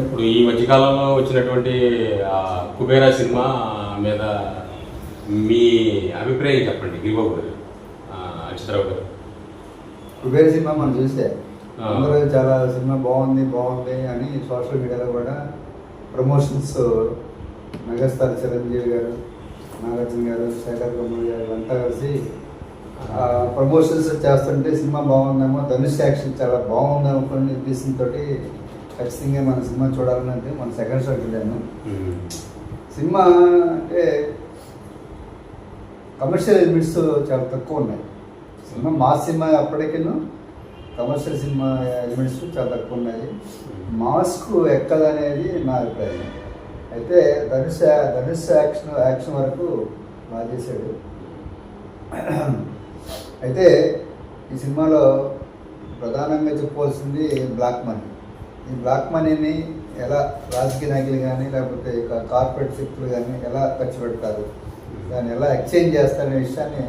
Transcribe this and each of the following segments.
ఇప్పుడు ఈ మధ్యకాలంలో వచ్చినటువంటి కుబేరా సినిమా మీద మీ అభిప్రాయం చెప్పండి గిరిబాబు గారు ఆ, అచ్యుతరావు గారు. కుబేర్ సినిమా మనం చూస్తే. అందరూ చాలా సినిమా బాగుంది బాగుంది అని సోషల్ మీడియాలో కూడా ప్రమోషన్స్ మెగాస్టార్ చిరంజీవి గారు నాగార్జున గారు శేఖర్ కమల్ గారు అంతా కలిసి ప్రమోషన్స్ చేస్తుంటే సినిమా బాగుందేమో ధనుష్ యాక్షన్ చాలా బాగుంది అనుకుని ఉద్దేశంతో ఖచ్చితంగా మన సినిమా చూడాలని అంటే మన సెకండ్ షోకి వెళ్ళాను సినిమా అంటే కమర్షియల్ ఎలిమెంట్స్ చాలా తక్కువ ఉన్నాయి. సినిమా మాస్ సినిమా అప్పటికేను కమర్షియల్ సినిమా ఎలిమెంట్స్ చాలా తక్కువ ఉన్నాయి. మాస్కు ఎక్కదనేది నా అభిప్రాయం. అయితే ధనుష్ ధనుష్ యాక్షన్ యాక్షన్ వరకు బాగా చేశాడు. అయితే ఈ సినిమాలో ప్రధానంగా చెప్పుకోవాల్సింది బ్లాక్ మనీ. ఈ బ్లాక్ మనీని ఎలా రాజకీయ నాయకులు కానీ లేకపోతే కార్పొరేట్ శక్తులు కానీ ఎలా ఖర్చు పెడతారు? దాన్ని ఎలా ఎక్స్చేంజ్ చేస్తారనే విషయాన్ని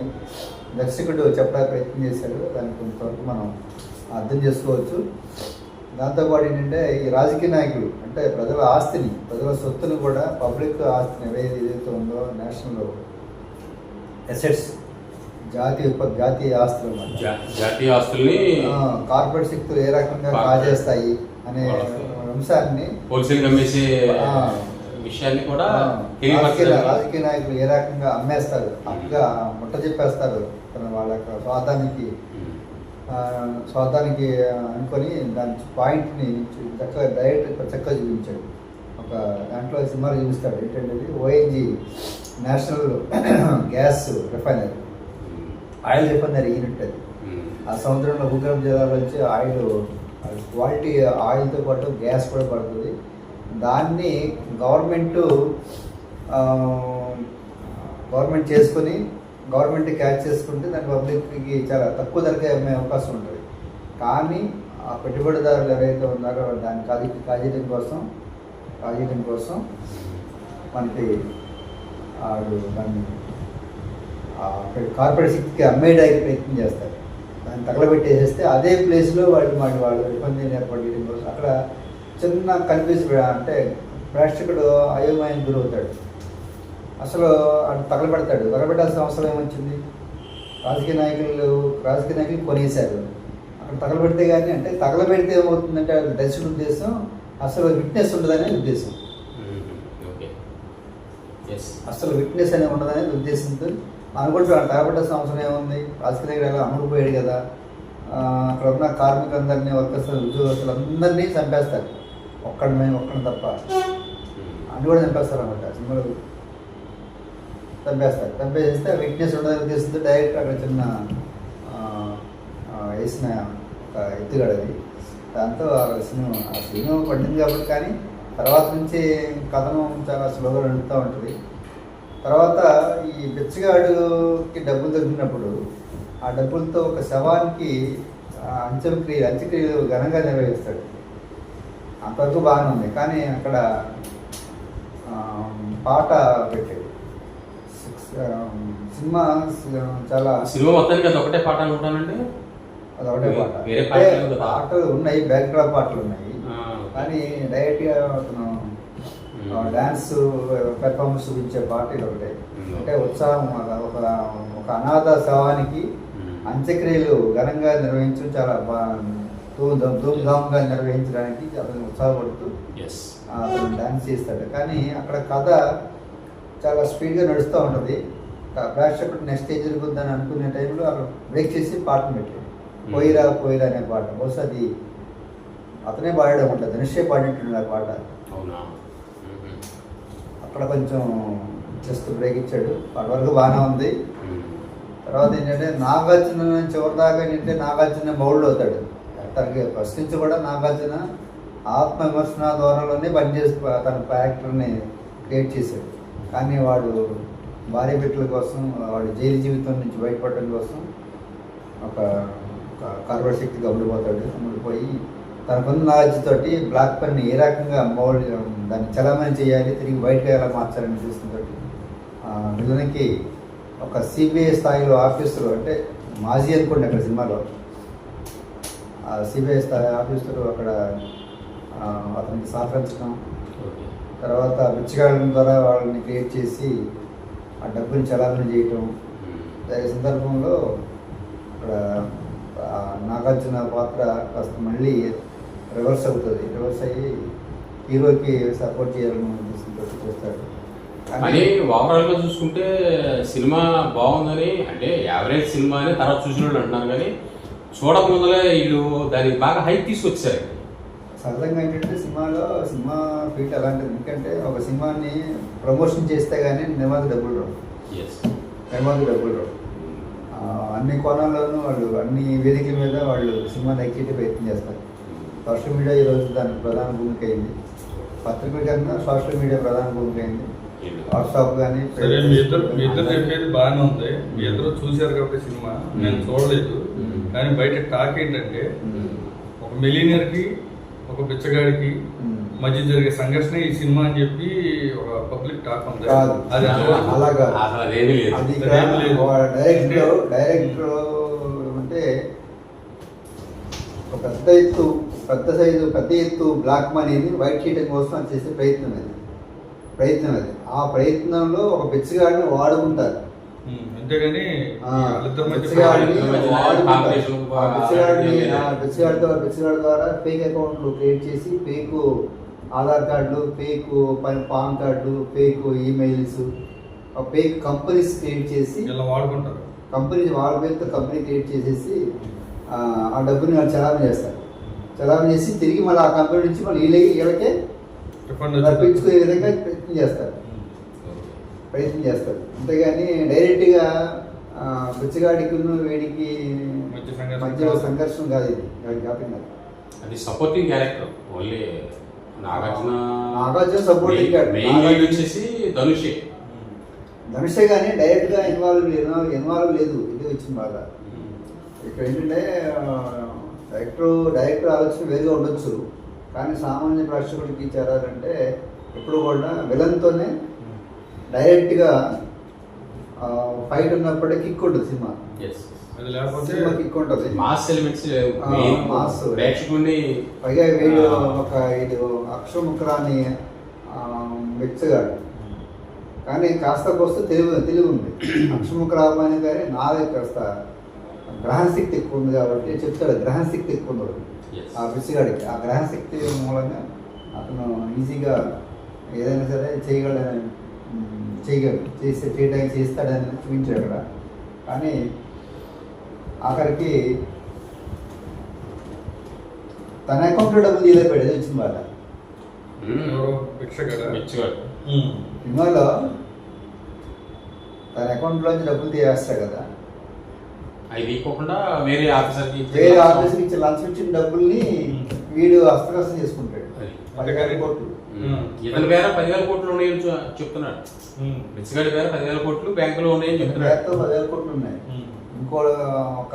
దర్శకుడు చెప్పడానికి ప్రయత్నం చేశాడు. దాన్ని కొంతవరకు మనం అర్థం చేసుకోవచ్చు. దాంతోపాటు ఏంటంటే ఈ రాజకీయ నాయకులు అంటే ప్రజల ఆస్తిని ప్రజల సొత్తును కూడా పబ్లిక్ ఆస్తిని ఏదైతే ఏదైతే ఉందో నేషనల్ ఎసెట్స్ జాతీయ జాతీయ ఆస్తులు జాతీయ ఆస్తుల్ని కార్పొరేట్ శక్తులు ఏ రకంగా కాజేస్తాయి అనే అంశాన్ని హోల్సేల్ అమ్మేసే. విషయాన్ని కూడా రాజకీయ నాయకులు ఏ రకంగా అమ్మేస్తారు అప్పుగా ముట్ట చెప్పేస్తారు తన వాళ్ళ యొక్క స్వార్థానికి. స్వార్థానికి అనుకొని దాని పాయింట్ని చక్కగా డైరెక్ట్ చక్కగా చూపించాడు. ఒక దాంట్లో సినిమాలు చూపిస్తాడు. ఏంటంటే ONG national gas refinery. Oil refinery అది ఉమ్, ఆ సముద్రంలో భూగర్భ జలాల నుంచి ఆయిల్ క్వాలిటీ ఆయిల్తో పాటు గ్యాస్ కూడా పడుతుంది. దాన్ని గవర్నమెంట్ గవర్నమెంట్ చేసుకొని గవర్నమెంట్ క్యాచ్ చేసుకుంటే దాని పబ్లిక్కి చాలా తక్కువ ధరకే అమ్మే అవకాశం ఉంటుంది. కానీ ఆ పెట్టుబడిదారులు ఎవరైతే ఉన్నారో దాన్ని కాజీ కాజేయడం కోసం కాజేయడం కోసం మనకి ఆడు దాన్ని కార్పొరేట్ శక్తికి అమ్మేయడానికి ప్రయత్నం చేస్తారు. దాన్ని తగలబెట్టేసేస్తే అదే ప్లేస్లో వాళ్ళు వాడి వాళ్ళు ఇబ్బంది ఏర్పాటు చేయడం కోసం అక్కడ చిన్న కన్ఫ్యూజ్ అంటే ప్రేక్షకుడు అయోమయం గురవుతాడు. అసలు అటు తగలబెడతాడు. తగలబెట్టాల్సిన అవసరం ఏమొచ్చింది? రాజకీయ నాయకులు రాజకీయ నాయకులు కొనేశారు. అక్కడ తగలబెడితే కానీ అంటే తగలబెడితే ఏమవుతుందంటే అది దర్శకుడి ఉద్దేశం అసలు విట్నెస్ ఉండదనే ఉద్దేశం. అసలు విట్నెస్ అనేది ఉండదనేది ఉద్దేశంతో అనుకుంటున్నాడు తగబెట్టాల్సిన అవసరం ఏముంది? రాజకీయ నాయకుడు అమ్ముడుపోయాడు కదా. అక్కడ ఉన్న కార్మికులందరినీ వర్కర్స్ ఉద్యోగస్తులు అందరినీ చంపేస్తారు. ఒక్కడి మేము ఒక్కడిని తప్ప. అని కూడా చంపేస్తారు అనమాట సినిమాలో చంపేస్తారు. చంపేస్తే విట్నెస్ ఉండదని ఉద్దేశంతో డైరెక్ట్ అక్కడ చిన్న వేసిన ఒక ఎత్తుగడది దాంతో ఆ సినిమా ఆ సినిమా పడింది కాబట్టి కానీ తర్వాత నుంచి కథనం చాలా స్లోగా నడుస్తూ ఉంటుంది. తర్వాత ఈ బిచ్చగాడుకి డబ్బులు దొరికినప్పుడు ఆ డబ్బులతో ఒక శవానికి అంత్యక్రియ అంత్యక్రియలు ఘనంగా నిర్వహిస్తాడు. అంతవరకు బాగానే ఉంది కానీ అక్కడ పాట పెట్టాడు. సినిమా చాలా సినిమా మొత్తానికి అది ఒకటే పాట అనుకుంటానండి? అదొకటే పాట. వేరే అంటే పాటలు కదా? ఉన్నాయి బ్యాక్డ్రాప్ పాటలు ఉన్నాయి. కానీ డైరెక్ట్గా అతను మ్మ్. డాన్స్ పెర్ఫార్మెన్స్ చూపించే ఇది ఒకటే. మ్మ్. అంటే ఉత్సాహం ఒక ఒక అనాథ శవానికి ఉమ్, అంత్యక్రియలు ఘనంగా నిర్వహించడం చాలా ధూమ్ధామ్గా నిర్వహించడానికి అతను ఉత్సాహపడుతూ అతను డాన్స్ చేస్తాడు. కానీ అక్కడ కథ చాలా స్పీడ్గా నడుస్తూ ఉంటుంది. ప్రేక్షకుడు నెక్స్ట్ ఏం జరుగుతుందని అనుకునే టైంలో అక్కడ బ్రేక్ చేసి పాటను పెట్టాడు. పోయిరా పోయిరా అనే పాట. బహుశా అది అతనే పాడడం ఉంటుంది ధనుషే పాడినట్టు ఆ పాట. అక్కడ కొంచెం జస్ట్ బ్రేక్ ఇచ్చాడు. అప్పటి వరకు బాగానే ఉంది. తర్వాత ఏంటంటే నాగార్జున చివరిదాకా ఏంటంటే నాగార్జున బౌల్డ్ అవుతాడు. తనకి ఫస్ట్ నుంచి కూడా నాగార్జున ఆత్మ విమర్శన ద్వారాలోనే పనిచేసి తన యాక్టర్ని క్రియేట్ చేశాడు. కానీ వాడు భార్య బిడ్డల కోసం వాడు జైలు జీవితం నుంచి బయటపడడం కోసం ఒక ఒక కార్పొరేట్ శక్తికి అమ్ముడిపోయి తనకున్న నాలెడ్జ్ తోటి బ్లాక్ పెన్ ఏ రకంగా మౌల్డ్ దాన్ని చలామణి చేయాలి తిరిగి బయటకు ఎలా మార్చాలని చూస్తుంతోటి విలన్కి ఒక సిబిఐ స్థాయిలో ఆఫీసరు అంటే మాజీ అనుకోండి అక్కడ సినిమాలో. సిబిఐ స్థాయి ఆఫీసర్ అక్కడ అతనికి సహకరించడం. తర్వాత బిచ్చగాళ్ళ ద్వారా వాళ్ళని క్రియేట్ చేసి ఆ డబ్బుని చలామణి చేయటం. ఈ సందర్భంలో అక్కడ నాగార్జున పాత్ర కాస్త మళ్ళీ రివర్స్ అవుతుంది. రివర్స్ అయ్యి హీరోకి సపోర్ట్ చేయాలని ఉద్దేశంతో చేస్తాడు. కానీ ఓవరాల్గా చూసుకుంటే సినిమా బాగుందని అంటే యావరేజ్ సినిమా అని తర్వాత చూసిన వాళ్ళు అంటున్నారు కానీ చూడక ముందలే వీళ్ళు దానికి బాగా హైప్ తీసుకొచ్చారు. సరళంగా ఏంటంటే సినిమాలో సినిమా ఫీట్ అలాంటిది. ఎందుకంటే ఒక సినిమాని ప్రమోషన్ చేస్తే కానీ నిర్మాత డబ్బులు రావు. నిర్మాత డబ్బులు రావు. ఆ, అన్ని కోణాల్లోనూ వాళ్ళు అన్ని వేదికల మీద వాళ్ళు సినిమాని ఎక్కితే ప్రయత్నం చేస్తారు. సోషల్ మీడియా ఈరోజు దానికి ప్రధాన భూమిక అయింది పత్రికల కన్నా సోషల్ మీడియా ప్రధాన భూమిక అయింది వాట్సాప్ కానీ సరే మీ ఇద్దరు మీ ఇద్దరు చెప్పేది బాగానే ఉంది. మీ ఇద్దరు చూశారు కాబట్టి సినిమా. నేను చూడలేదు. కానీ బయట టాక్ ఏంటంటే ఒక మిలీనియర్కి ఒక బిచ్చగాడికి. మధ్య జరిగే సంఘర్షణ ఈ సినిమా అని చెప్పి ఒక పబ్లిక్ టాక్ ఉంది. అది డైరెక్టర్ డైరెక్టర్ అంటే ఒక పెద్ద ఎత్తు పెద్ద సైజు పెద్ద ఎత్తు బ్లాక్ మనీని వైట్ షీటింగ్ కోసం అది చేసే ప్రయత్నం అది. ప్రయత్నం అది. ఆ ప్రయత్నంలో ఒక బిచ్చగాడిని వాడుకుంటారు. అంతేగాని ఆ, వాళ్ళిద్దరి మధ్య బిచ్చగాడిని వాళ్ళిద్దరి మధ్య వాడుకుంటారు. కాంపిటీషన్ ఆ బిచ్చగాడిని బాగా ఆ బిచ్చగాడి ద్వారా ఫేక్ అకౌంట్లు క్రియేట్ చేసి ఫేక్ ఆధార్ కార్డులు fake PAN card fake emails fake companies create చేసి వాడుకుంటారు. కంపెనీ వాళ్ళ పేరుతో కంపెనీ క్రియేట్ చేసేసి ఆ, ఆ డబ్బుని వాళ్ళు చలామణి చేస్తారు. చలామణి చేసి తిరిగి మళ్ళీ ఆ కంపెనీ నుంచి మళ్ళీ వీళ్ళకి వీళ్ళకే రిఫండ్ రప్పించుకునే విధంగా ప్రయత్నం చేస్తారు. ప్రయత్నం చేస్తారు. అంతేగాని డైరెక్ట్గా బిచ్చగాడికి వేడికి మధ్య సంఘర్షణ కాదు. ఇది. అది కాకుండా అది supporting character only Nagarjuna Nagarjuna. Main lead వచ్చేసి ధనుషే. ధనుషే కానీ డైరెక్ట్గా ఇన్వాల్వ్ ఇన్వాల్వ్ లేదు. ఇది వచ్చింది బాగా ఇక్కడ ఏంటంటే డైరెక్టర్ డైరెక్టర్ ఆలోచన వేరుగా ఉండొచ్చు. కానీ సామాన్య ప్రేక్షకుడికి చేరాలంటే ఎప్పుడు కూడా విలన్తోనే డైరెక్ట్గా ఫైట్ ఉన్నప్పుడే కిక్ ఉంటుంది సినిమా. పైగా వీడు. ఒక ఇది అక్షముఖరాని మెచ్చగాడు కానీ కాస్త కోస్త తెలివి తెలివి ఉంది. అక్షముఖరామాని గారి నాది కాస్త గ్రహణశక్తి ఎక్కువ ఉంది కాబట్టి చెప్తాడు గ్రహణశక్తి ఎక్కువ. Yes. ఆ బిచ్చగాడికి ఆ గ్రహణశక్తి మూలంగా అతను ఈజీగా ఏదైనా సరే చేయగలని మ్, చేయగలడు. చేస్తే చేయడానికి చేస్తాడని చూపించాడు అక్కడ. కానీ ఆఖరికి తన అకౌంట్లో డబ్బులు తీయలేపాడు ఏదో వచ్చింది మ్మ్. సినిమాలో తన అకౌంట్లోంచి డబ్బులు తీయేస్తాడు కదా. అవి తీయకోకుండా వేరే ఆఫీసర్కి వేరే లంచం. ఆఫీస్కి ఇచ్చి లంచం ఇచ్చిన డబ్బుల్ని వీడు హస్తకస్తం చేసుకుంటాడు. పదివేల కోట్లు. ఇతని పేర పదివేల కోట్లు ఉన్నాయని చెప్తున్నాడు మ్మ్. బిచ్చగాడి పేర పదివేల కోట్లు బ్యాంకులో ఉన్నాయని చెప్తున్నాడు పదివేల కోట్లు ఉన్నాయి. ఇంకో ఒక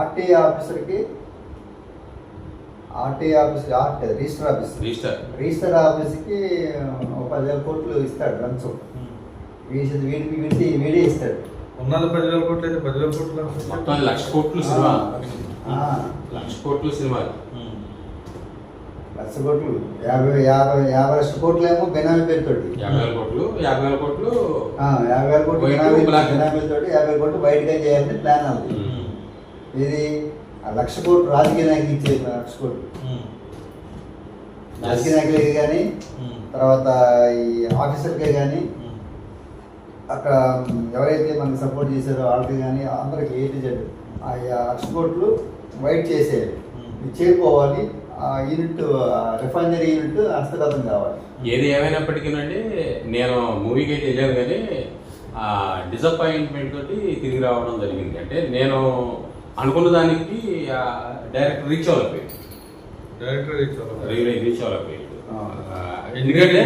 ఆర్టీ ఆఫీసర్కి RT office art register office register register ఆఫీస్కి పదివేల కోట్లు ఇస్తాడు లంచం. వీడి వీడికి వీడి వీడే ఇస్తాడు ఉన్నది పదివేల కోట్లు అయితే పదివేల కోట్లు మొత్తం అది లక్ష కోట్లు సినిమా ఆ, లక్ష కోట్లు సినిమా. లక్ష కోట్లు యాభై యాభై యాభై లక్షల కోట్లు ఏమో బెనామీ పేరుతోటి యాభై వేల కోట్లు యాభై వేల కోట్లు ఆ, యాభై వేల కోట్లు బెనామీ బ్లాక్. బెనామీలతోటి యాభై వేల కోట్లు బయటగా చేయాలని ప్లాన్ అవుతుంది. ఇది ఆ లక్ష కోట్లు రాజకీయ నాయకులు ఇచ్చేది లక్ష కోట్లు. రాజకీయ నాయకులకి కానీ. తర్వాత ఈ ఆఫీసర్కే కానీ. అక్కడ ఎవరైతే మనకి సపోర్ట్ చేశారో వాళ్ళకి కానీ అందరికి ఏంటి జడ్ ఆ కోట్లు వైట్ చేసేయాలి. ఇది చేరుకోవాలి. ఆ యూనిట్ రిఫైనరీ యూనిట్ హస్తగతం కావాలి. ఏది ఏమైనప్పటికీనండి నేను మూవీకి అయితే వెళ్ళాను కానీ డిసప్పాయింట్మెంట్ తోటి తిరిగి రావడం జరిగింది. అంటే నేను అనుకున్న దానికి డైరెక్ట్ రీచ్ అవ్వలేకపోయింది డైరెక్టర్ రీచ్ అవ్వలేకపోయింది ఆ. ఆ, ఎందుకంటే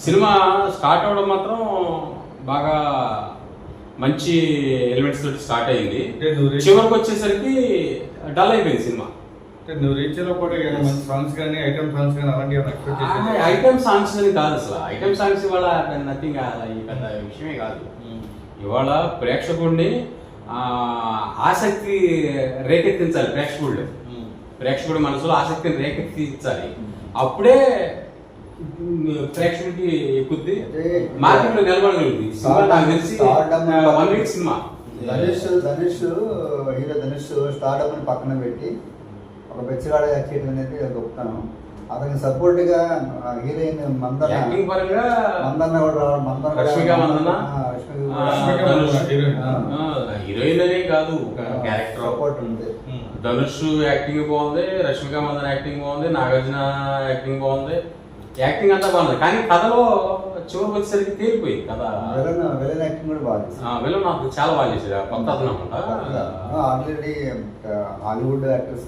సినిమా స్టార్ట్ అవ్వడం మాత్రం బాగా మంచి ఎలిమెంట్స్ తోటి స్టార్ట్ అయింది. అంటే నువ్వు రీచ్ చివరికి వచ్చేసరికి డల్ అయిపోయింది సినిమా. అంటే నువ్వు రీచ్ కూడా మంచి సాంగ్స్ కానీ ఐటమ్ సాంగ్స్ కానీ అలాంటివి ఐటమ్ సాంగ్స్ అని కాదు అసలు. ఐటమ్ సాంగ్స్ ఇవాళ నథింగ్ ఈ పెద్ద విషయమే కాదు. ఇవాళ ప్రేక్షకుడిని ఆ, ఆసక్తి రేకెత్తించాలి ప్రేక్షకుళ్ళు. ప్రేక్షకుడి మనసులో ఆసక్తిని రేకెత్తించాలి. అప్పుడే ప్రేక్షకుడికి ఎక్కుద్ది. మార్కెట్లో నిలబడగలుగుతుంది. ఈ సినిమా నాకు తెలిసి one week cinema. Dhanush Dhanush hero Dhanush స్టార్డమ్ని పక్కన పెట్టి ఒక బెచ్చగాడ చేయడం అనేది గొప్పతనం. అతనికి సపోర్ట్గా హీరోయిన్ మందన మందన్న కూడా కూడా- రష్మిక. మందన్న హీరోయిన్. అనే కాదు ఒక క్యారెక్టర్ సపోర్ట్ ఉంది. ధనుష్ యాక్టింగ్ బాగుంది రష్మిక మందన యాక్టింగ్ బాగుంది నాగార్జున యాక్టింగ్ బాగుంది. యాక్టింగ్ అంతా బాగుంది. కానీ కథలో చివరికి వచ్చేసరికి తేలిపోయింది కథ విలన్ విలన్ యాక్టింగ్ కూడా బాగా చేశారు. ఆ, వీళ్ళు నాకు చాలా బాగా చేశారు కొత్త అతను ఆల్రెడీ హాలీవుడ్ యాక్టర్స్.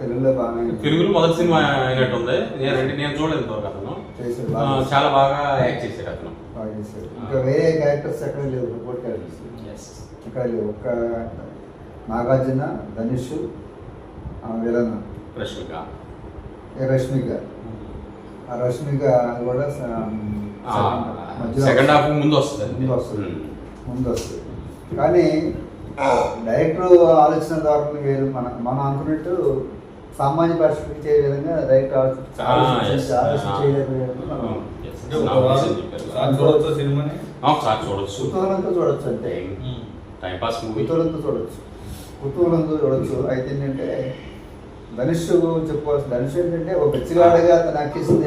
తెలుగులో బాగా తెలుగులో మొదటి సినిమా అయినట్టుంది నేను అంటే నేను చూడలేదు ఇంతవరకు అతను. చాలా బాగా యాక్ట్ చేశారు అతను. బాగా చేశారు ఇంకా వేరే క్యారెక్టర్స్ ఎక్కడ లేవు సపోర్ట్ క్యారెక్టర్స్. ఇక్కడ లేవు. ఒక్క నాగార్జున ధనుష్ విలన్. రష్మిక. ఏ రష్మిక. ఆ రష్మిక కూడా సెకండ్ హాఫ్ ముందు వస్తుంది. ముందు వస్తుంది. ముందు వస్తుంది. కానీ డైరెక్టర్ ఆలోచన ద్వారా వేరు. మన మనం అనుకున్నట్టు సామాన్య పరిస్థితికి విధంగా డైరెక్టర్ మనం చూడొచ్చా సినిమాని? చూడొచ్చు. కుతూహలంతో చూడొచ్చు అంటే టైం పాస్ మూవీ. కుతూహలంతో చూడొచ్చు. కుతూహలంతో చూడొచ్చు. అయితే ఏంటంటే ధనుష్ చెప్పుకోవాల్సి ధనుష్ ఏంటంటే ఒక బెచ్చగాడగా తన అక్కిస్తుంది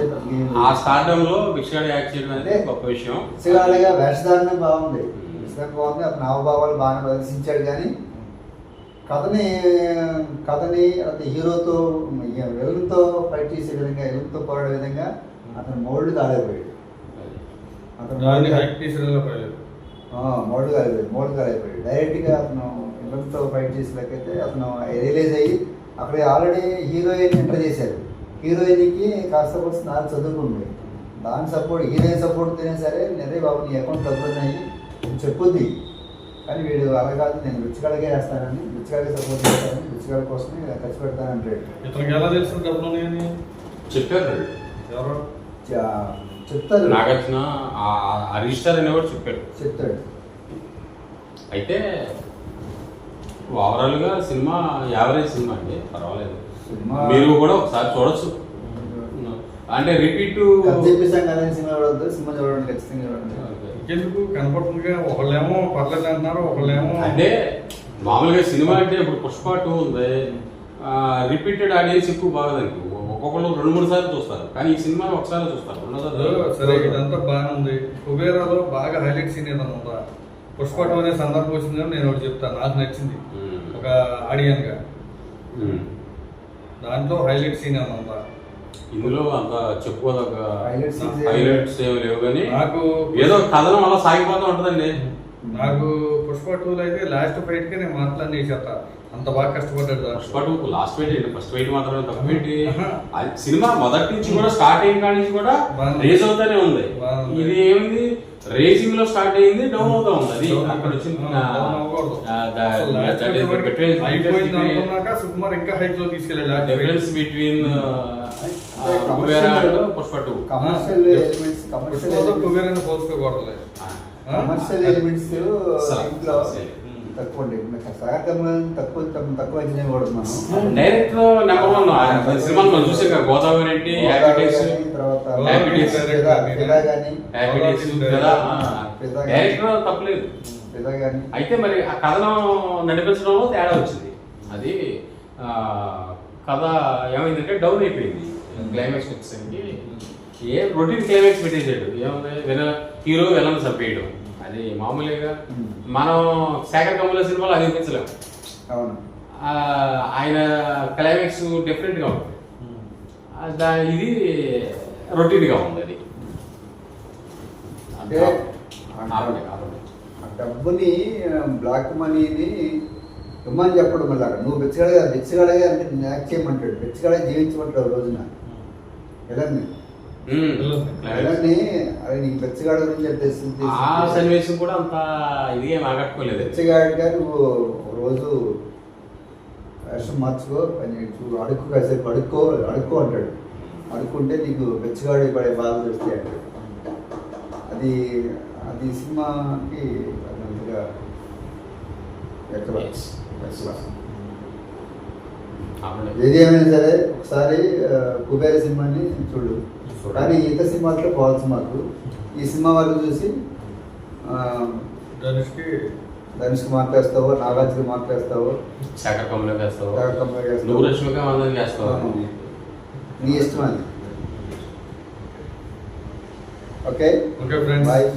ఆ స్టార్డమ్లో భిక్షగాడు యాక్ట్ చేయడం అనేది గొప్ప విషయం. బెచ్చగాడగా వేషధారణ బాగుంది. వేషధారణ బాగుంది. అతని హావభావాలు బాగా ప్రదర్శించాడు కానీ కథని కథని అతని హీరోతో విలన్తో ఫైట్ చేసే విధంగా విలన్తో పోరాడే విధంగా అతను మోల్డ్ కాలేకపోయాడు. అతను మోల్డ్ కాలేకపోయాడు. మోల్డ్ కాలేకపోయాడు. డైరెక్ట్గా అతను విలన్తో ఫైట్ చేసేలాకైతే అతను రియలైజ్ అయ్యి అక్కడ ఆల్రెడీ హీరోయిన్ ఎంటర్ చేశారు. హీరోయిన్కి కాస్త వస్తుంది నాకు చదువుకుంది. దాని సపోర్ట్ హీరోయిన్ సపోర్ట్ తినే సరే అదే బాబు నీ అకౌంట్ డబ్బులు ఉన్నాయి అని చెప్పుద్ది కానీ వీడు అలా కాదు నేను రుచికాడకే వేస్తానని రుచికాడకి సపోర్ట్ చేస్తానని రుచికాడ కోసమే ఖర్చు డబ్బులు ఉన్నాయని చెప్పారు ఎవరు? చెప్తారు నాగార్జున ఆ- ఆ రిజిస్టర్ అనేవాడు చెప్పాడు. చెప్తాడు. అయితే ఓవరాల్గా సినిమా యావరేజ్ సినిమా అండి పర్వాలేదు. సినిమా- మీరు కూడా ఒకసారి చూడొచ్చు. అంటే రిపీట్ కనపడుతుందిగా. ఒకళ్ళేమో పర్లేదు అంటున్నారు ఒకళ్ళేమో అంటే మామూలుగా సినిమా అంటే ఇప్పుడు పుష్ప టూ ఉంది. రిపీటెడ్ ఆడియన్స్ ఎక్కువ బాగా దానికి ఒక్కొక్కరు రెండు మూడు సార్లు చూస్తారు. కానీ ఈ సినిమా ఒకసారి చూస్తారు. రెండోసారి సరే ఇదంతా బాగానే ఉంది. కుబేరాలో బాగా హైలైట్ సీన్ ఏదైనా ఉందా? పుష్ప టూ అనే సందర్భం వచ్చింది కానీ నేను ఒకటి చెప్తాను. నాకు నచ్చింది. మ్మ్. ఒక ఆడియన్గా మ్మ్. దాంట్లో హైలైట్ సీన్ ఉందా ఇందులో అంత చెప్పుకోదగ్గ హైలైట్స్ ఏమి లేవు కానీ నాకు ఏదో కథనం అలా సాగిపోతూ ఉంటుందండి నాకు పుష్ప టూలో అయితే లాస్ట్ ఫైట్కి నేను మాట్లాడి చేస్తా అంత బాగా కష్టపడ్డాడు. ఫస్ట్ పాటు లాస్ట్ వెయిట్ ఏంటి ఫస్ట్ వెయిట్ మాత్రమే తక్కువ ఏంటి సినిమా మొదటి నుంచి కూడా స్టార్ట్ అయిన కాడి నుంచి కూడా. రేజ్ అవుతానే ఉంది. ఇది ఏమైంది రేసింగ్లో స్టార్ట్ అయింది డౌన్ అవుతా ఉంది అది Down అక్కడ అయిపోయింది అనుకున్నాక సుకుమార్ ఇంకా హైట్లో తీసుకెళ్ళాడు. Difference between Pushpa two commercial elements commercial పోల్చుకోకూడదు commercial elements ఇంట్లో. తక్కువ అండి. తక్కువ తక్కువ అంచనా కూడా మనం డైరెక్ట్ నెంబర్ వన్ సినిమాలు మనం చూసాం కదా గోదావరి ఏంటి తర్వాత కానీ డైరెక్టర్ తప్పలేదు. కానీ అయితే మరి ఆ కథను నడిపించడంలో తేడా వచ్చింది. అది కథ ఏమైందంటే డౌన్ అయిపోయింది. క్లైమాక్స్ వచ్చేసరికి ఏ రొటీన్ క్లైమాక్స్ పెట్టేసాడు ఏముంది? విన హీరో విలన్ చంపేయడం అది మామూలుగా Hmm. మనం శేఖర్ కమల సినిమాలో అది అవును. ఆయన క్లైమాక్స్ డిఫరెంట్గా ఉంటుంది ఇది రొటీన్గా ఉంది అది. అంటే డబ్బుని బ్లాక్ మనీని ఇమ్మని చెప్పడం వల్ల నువ్వు బెచ్చగడగా బెచ్చగడగా అంటే యాక్ట్ చేయమంటాడు. బెచ్చగడగా జీవించమంటాడు రోజున. ఎలాని బెచ్చగాడ గురించి తెలిసింది ఆ సన్నివేశం కూడా అంత ఇది ఏం ఆగట్టుకోలేదు. బెచ్చగాడిగా నువ్వు ఒక రోజు వేషం మార్చుకో అని చూడు అడుక్కు కాసేపు అడుక్కో అడుక్కో అంటాడు. అడుక్కుంటే నీకు బెచ్చగాడి పడే బాధ తెలుస్తాయి అంటాడు. అది అది సినిమాకి అంతగా. ఏది ఏమైనా సరే ఒకసారి కుబేర సినిమాని చూడు. కానీ ఈత సినిమాతో ఫాల్స్ మాకు ఈ సినిమా వరకు చూసి ఆ, ధనుష్కి ధనుష్కి నాగార్జున మార్క్ వేస్తావో శేఖర్ కమలం వేస్తావు? శేఖర్ కమలం రష్మిక అవును. నీ ఇష్టం అది. Okay okay? Friends bye